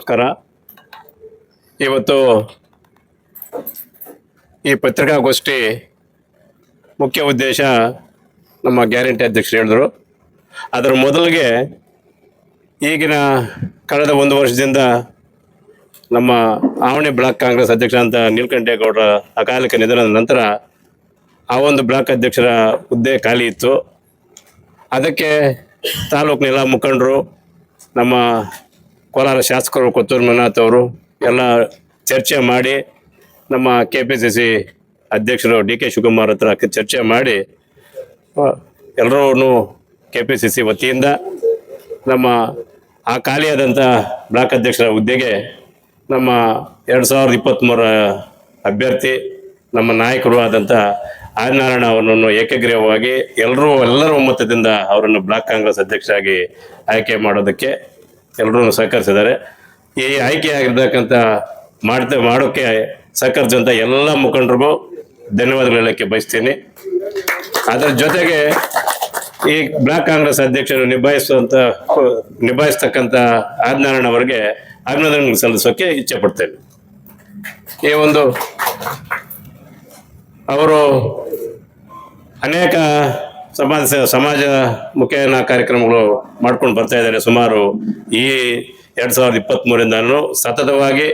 ನಮಸ್ಕಾರ. ಇವತ್ತು ಈ ಪತ್ರಿಕಾಗೋಷ್ಠಿ ಮುಖ್ಯ ಉದ್ದೇಶ ನಮ್ಮ ಗ್ಯಾರಂಟಿ ಅಧ್ಯಕ್ಷರು ಹೇಳಿದ್ರು. ಅದರ ಮೊದಲಿಗೆ ಈಗಿನ ಕಳೆದ ಒಂದು ವರ್ಷದಿಂದ ನಮ್ಮ ಆವಣಿ ಬ್ಲಾಕ್ ಕಾಂಗ್ರೆಸ್ ಅಧ್ಯಕ್ಷ ಅಂತ ನೀಲಕಂಠೇಗೌಡರ ಅಕಾಲಿಕ ನಿಧನದ ನಂತರ ಆ ಒಂದು ಬ್ಲಾಕ್ ಅಧ್ಯಕ್ಷರ ಹುದ್ದೆ ಖಾಲಿ ಇತ್ತು. ಅದಕ್ಕೆ ತಾಲೂಕಿನ ಎಲ್ಲ ಮುಖಂಡರು, ನಮ್ಮ ಕೋಲಾರ ಶಾಸಕರು ಕೊತ್ತೂರು ಮಂಜುನಾಥ್ ಅವರು ಎಲ್ಲ ಚರ್ಚೆ ಮಾಡಿ ನಮ್ಮ ಕೆ ಪಿ ಸಿ ಸಿ ಅಧ್ಯಕ್ಷರು ಡಿ ಕೆ ಶಿವಕುಮಾರ್ ಹತ್ರ ಚರ್ಚೆ ಮಾಡಿ ಎಲ್ಲರೂ ಕೆ ಪಿ ಸಿ ಸಿ ವತಿಯಿಂದ ನಮ್ಮ ಆ ಖಾಲಿಯಾದಂಥ ಬ್ಲಾಕ್ ಅಧ್ಯಕ್ಷರ ಹುದ್ದೆಗೆ ನಮ್ಮ ಎರಡು ಸಾವಿರದ ಇಪ್ಪತ್ತ್ಮೂರ ಅಭ್ಯರ್ಥಿ, ನಮ್ಮ ನಾಯಕರು ಆದಂಥ ಆದಿನಾರಾಯಣ ಅವರನ್ನು ಏಕಗ್ರೀವವಾಗಿ ಎಲ್ಲರೂ ಎಲ್ಲರ ಒಮ್ಮತದಿಂದ ಅವರನ್ನು ಬ್ಲಾಕ್ ಕಾಂಗ್ರೆಸ್ ಅಧ್ಯಕ್ಷರಾಗಿ ಆಯ್ಕೆ ಮಾಡೋದಕ್ಕೆ ಎಲ್ಲರೂ ಸಹಕರಿಸಿದ್ದಾರೆ. ಈ ಆಯ್ಕೆ ಆಗಿರ್ತಕ್ಕಂಥ ಮಾಡ್ತಾ ಮಾಡೋಕ್ಕೆ ಸಹಕರಿಸಿದಂಥ ಎಲ್ಲ ಮುಖಂಡರಿಗೂ ಧನ್ಯವಾದಗಳು ಹೇಳಕ್ಕೆ ಬಯಸ್ತೀನಿ. ಅದರ ಜೊತೆಗೆ ಈ ಬ್ಲಾಕ್ ಕಾಂಗ್ರೆಸ್ ಅಧ್ಯಕ್ಷರು ನಿಭಾಯಿಸುವಂಥ, ನಿಭಾಯಿಸ್ತಕ್ಕಂಥ ಆದಿನಾರಾಯಣ ಅವರಿಗೆ ಅಭಿನಂದನೆ ಸಲ್ಲಿಸೋಕೆ ಇಚ್ಛೆ ಪಡ್ತೇನೆ. ಈ ಒಂದು ಅವರು ಅನೇಕ ಸಮಾಜ ಸಮಾಜ ಮುಖೇನ ಕಾರ್ಯಕ್ರಮಗಳು ಮಾಡ್ಕೊಂಡು ಬರ್ತಾ ಇದ್ದಾರೆ ಸುಮಾರು ಈ ಎರಡು ಸಾವಿರದ ಇಪ್ಪತ್ತ್ಮೂರಿಂದನೂ ಸತತವಾಗಿ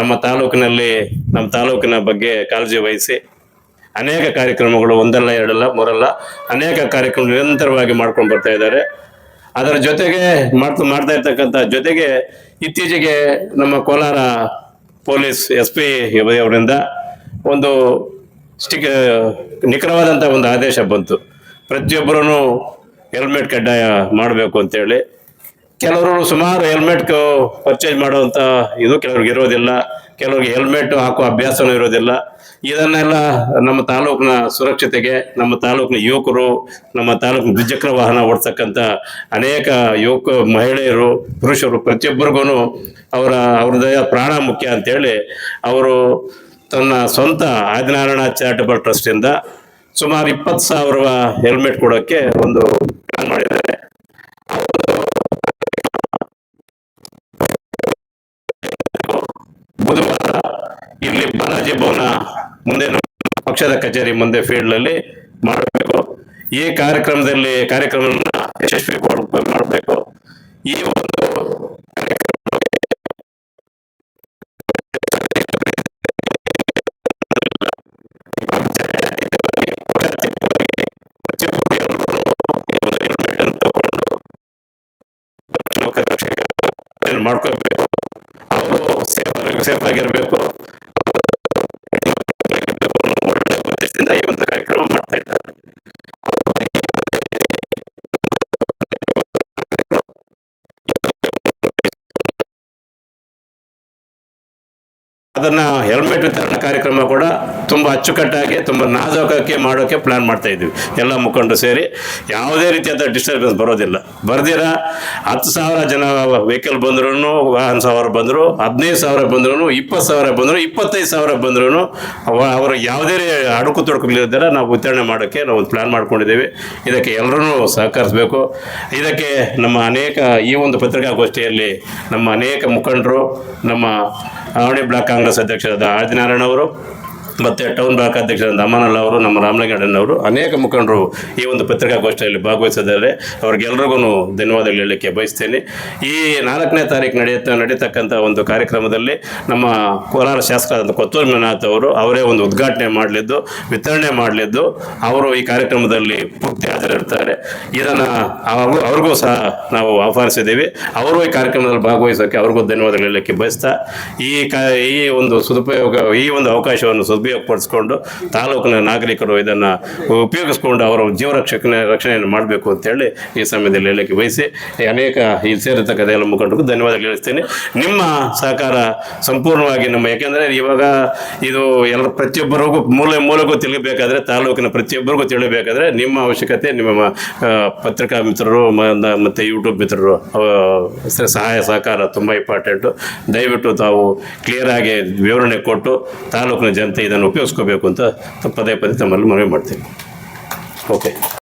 ನಮ್ಮ ತಾಲೂಕಿನಲ್ಲಿ, ನಮ್ಮ ತಾಲೂಕಿನ ಬಗ್ಗೆ ಕಾಳಜಿ ವಹಿಸಿ ಅನೇಕ ಕಾರ್ಯಕ್ರಮಗಳು ಒಂದಲ್ಲ, ಎರಡಲ್ಲ, ಮೂರಲ್ಲ ಅನೇಕ ಕಾರ್ಯಕ್ರಮ ನಿರಂತರವಾಗಿ ಮಾಡ್ಕೊಂಡು ಬರ್ತಾ ಇದ್ದಾರೆ. ಅದರ ಜೊತೆಗೆ ಮಾಡ್ತಾ ಮಾಡ್ತಾ ಇರ್ತಕ್ಕಂಥ ಜೊತೆಗೆ ಇತ್ತೀಚೆಗೆ ನಮ್ಮ ಕೋಲಾರ ಪೊಲೀಸ್ ಎಸ್ ಪಿ ಅವರಿಂದ ಒಂದು ಸ್ಟಿಕ್, ನಿಖರವಾದಂಥ ಒಂದು ಆದೇಶ ಬಂತು. ಪ್ರತಿಯೊಬ್ಬರೂ ಹೆಲ್ಮೆಟ್ ಕಡ್ಡಾಯ ಮಾಡಬೇಕು ಅಂತೇಳಿ ಕೆಲವರು ಸುಮಾರು ಹೆಲ್ಮೆಟ್ ಪರ್ಚೇಸ್ ಮಾಡುವಂಥ ಇದು ಕೆಲವ್ರಿಗೆ ಇರೋದಿಲ್ಲ, ಕೆಲವ್ರಿಗೆ ಹೆಲ್ಮೆಟ್ ಹಾಕುವ ಅಭ್ಯಾಸನೂ ಇರೋದಿಲ್ಲ. ಇದನ್ನೆಲ್ಲ ನಮ್ಮ ತಾಲೂಕಿನ ಸುರಕ್ಷತೆಗೆ, ನಮ್ಮ ತಾಲೂಕಿನ ಯುವಕರು, ನಮ್ಮ ತಾಲೂಕಿನ ದ್ವಿಚಕ್ರ ವಾಹನ ಓಡಿಸ್ತಕ್ಕಂಥ ಅನೇಕ ಯುವಕ ಮಹಿಳೆಯರು, ಪುರುಷರು ಪ್ರತಿಯೊಬ್ಬರಿಗೂ ಅವರ ಅವ್ರದ್ದೆಯ ಪ್ರಾಣ ಮುಖ್ಯ ಅಂತೇಳಿ ಅವರು ತನ್ನ ಸ್ವಂತ ಆದಿನಾರಾಯಣ ಚಾರಿಟಬಲ್ ಟ್ರಸ್ಟಿಂದ ಸುಮಾರು ಇಪ್ಪತ್ತು ಸಾವಿರ ಹೆಲ್ಮೆಟ್ ಕೊಡೋಕ್ಕೆ ಒಂದು ಪ್ಲಾನ್ ಮಾಡಿದ್ದಾರೆ. ಬುಧವಾರ ಇಲ್ಲಿ ಬಾಲಾಜಿ ಭವನ ಮುಂದೆ ಪಕ್ಷದ ಕಚೇರಿ ಮುಂದೆ ಫೀಲ್ಡ್ ಅಲ್ಲಿ ಮಾಡಬೇಕು. ಈ ಕಾರ್ಯಕ್ರಮದಲ್ಲಿ ಕಾರ್ಯಕ್ರಮವನ್ನು ಯಶಸ್ವಿ ಮಾಡಬೇಕು ಈ ಒಂದು ಮಾಡ್ಕೋಬೇಕು ಅವರು ಸೇಫ್ ಸೇಫ್ ಆಗಿರ್ಬೇಕು ಒಳ್ಳೆ ಉದ್ದೇಶದಿಂದ ಈ ಒಂದು ಕಾರ್ಯಕ್ರಮ ಮಾಡ್ತಾ ಇದ್ದಾರೆ ಅದನ್ನ ಹೆಲ್ಮೆಟ್ ವಿತರಣಾ ಕಾರ್ಯಕ್ರಮ ಕೂಡ ತುಂಬ ಅಚ್ಚುಕಟ್ಟಾಗಿ, ತುಂಬ ನಾಜೋಕಕ್ಕೆ ಮಾಡೋಕೆ ಪ್ಲ್ಯಾನ್ ಮಾಡ್ತಾ ಇದ್ದೀವಿ. ಎಲ್ಲ ಮುಖಂಡರು ಸೇರಿ. ಯಾವುದೇ ರೀತಿಯಾದ ಡಿಸ್ಟರ್ಬೆನ್ಸ್ ಬರೋದಿಲ್ಲ. ಬರ್ದಿರ ಹತ್ತು ಸಾವಿರ ಜನ ವೆಹಿಕಲ್ ಬಂದ್ರೂ ವಾಹನ ಸಾವಿರ ಬಂದರು, ಹದಿನೈದು ಸಾವಿರ ಬಂದ್ರೂ ಇಪ್ಪತ್ತು ಸಾವಿರ ಬಂದರು ಇಪ್ಪತ್ತೈದು ಸಾವಿರ ಬಂದ್ರೂ ಅವರು ಯಾವುದೇ ಅಡುಕು ತೊಡಕುಗಳಿದ್ದಾರ ನಾವು ವಿತರಣೆ ಮಾಡೋಕ್ಕೆ ನಾವು ಒಂದು ಪ್ಲ್ಯಾನ್ ಮಾಡ್ಕೊಂಡಿದ್ದೀವಿ. ಇದಕ್ಕೆ ಎಲ್ಲರೂ ಸಹಕರಿಸಬೇಕು. ಇದಕ್ಕೆ ನಮ್ಮ ಅನೇಕ, ಈ ಒಂದು ಪತ್ರಿಕಾಗೋಷ್ಠಿಯಲ್ಲಿ ನಮ್ಮ ಅನೇಕ ಮುಖಂಡರು, ನಮ್ಮ ಆವಣಿ ಬ್ಲಾಕ್ ಕಾಂಗ್ರೆಸ್ ಅಧ್ಯಕ್ಷರಾದ ಆದಿನಾರಾಯಣ ಅವರು. ಮತ್ತು ಟೌನ್ ಬ್ಲಾಕ್ ಅಧ್ಯಕ್ಷ ಅಮಾನಲ್ಲ ಅವರು, ನಮ್ಮ ರಾಮಲಿಂಗಣ್ಣನ್ ಅವರು ಅನೇಕ ಮುಖಂಡರು ಈ ಒಂದು ಪತ್ರಿಕಾಗೋಷ್ಠಿಯಲ್ಲಿ ಭಾಗವಹಿಸಿದ್ದಾರೆ. ಅವ್ರಿಗೆಲ್ರಿಗೂ ಧನ್ಯವಾದಗಳು ಹೇಳಲಿಕ್ಕೆ ಬಯಸ್ತೇನೆ. ಈ ನಾಲ್ಕನೇ ತಾರೀಕು ನಡೆಯುತ್ತ, ನಡೀತಕ್ಕಂಥ ಒಂದು ಕಾರ್ಯಕ್ರಮದಲ್ಲಿ ನಮ್ಮ ಕೋಲಾರ ಶಾಸಕರಾದ ಕೊತ್ತೂರು ಮಂಜುನಾಥ್ ಅವರು ಅವರೇ ಒಂದು ಉದ್ಘಾಟನೆ ಮಾಡಲಿದ್ದು, ವಿತರಣೆ ಮಾಡಲಿದ್ದು, ಅವರು ಈ ಕಾರ್ಯಕ್ರಮದಲ್ಲಿ ಪೂರ್ತಿ ಹಾಜರಿರ್ತಾರೆ ಇದನ್ನು ಅವ್ರಿಗೂ ಅವ್ರಿಗೂ ಸಹ ನಾವು ಆಹ್ವಾನಿಸಿದ್ದೀವಿ. ಅವರು ಈ ಕಾರ್ಯಕ್ರಮದಲ್ಲಿ ಭಾಗವಹಿಸೋಕ್ಕೆ ಅವ್ರಿಗೂ ಧನ್ಯವಾದಗಳು ಹೇಳಲಿಕ್ಕೆ ಬಯಸ್ತಾ, ಈ ಕಾ, ಈ ಒಂದು ಸದುಪಯೋಗ, ಈ ಒಂದು ಅವಕಾಶವನ್ನು ಸದುಪಯೋಗಪಡಿಸ್ಕೊಂಡು ತಾಲೂಕಿನ ನಾಗರಿಕರು ಇದನ್ನು ಉಪಯೋಗಿಸ್ಕೊಂಡು ಅವರ ಜೀವ ರಕ್ಷಣೆ ರಕ್ಷಣೆಯನ್ನು ಮಾಡಬೇಕು ಅಂತೇಳಿ ಈ ಸಮಯದಲ್ಲಿ ಹೇಳಲಿಕ್ಕೆ ವಹಿಸಿ ಅನೇಕ ಈ ಸೇರಿರ್ತಕ್ಕಂಥ ಎಲ್ಲ ಧನ್ಯವಾದಗಳು ಹೇಳ್ತೀನಿ ನಿಮ್ಮ ಸಹಕಾರ ಸಂಪೂರ್ಣವಾಗಿ ನಮ್ಮ, ಯಾಕೆಂದರೆ ಇವಾಗ ಇದು ಎಲ್ಲ ಪ್ರತಿಯೊಬ್ಬರಿಗೂ ಮೂಲೆ ಮೂಲೆಗೂ ತಿಳಿಬೇಕಾದ್ರೆ, ತಾಲೂಕಿನ ಪ್ರತಿಯೊಬ್ಬರಿಗೂ ತಿಳಿಬೇಕಾದ್ರೆ ನಿಮ್ಮ ಅವಶ್ಯಕತೆ, ನಿಮ್ಮ ಪತ್ರಿಕಾ ಮಿತ್ರರು ಮತ್ತು ಯೂಟ್ಯೂಬ್ ಮಿತ್ರರು ಸಹಾಯ ಸಹಕಾರ ತುಂಬ ಇಂಪಾರ್ಟೆಂಟು. ದಯವಿಟ್ಟು ತಾವು ಕ್ಲಿಯರಾಗಿ ವಿವರಣೆ ಕೊಟ್ಟು ತಾಲೂಕಿನ ಜನತೆ ಇದನ್ನು ಉಪಯೋಗಿಸ್ಕೋಬೇಕು ಅಂತ ಪದೇ ಪದೇ ತಮ್ಮಲ್ಲಿ ಮನವಿ ಮಾಡ್ತೀನಿ. ಓಕೆ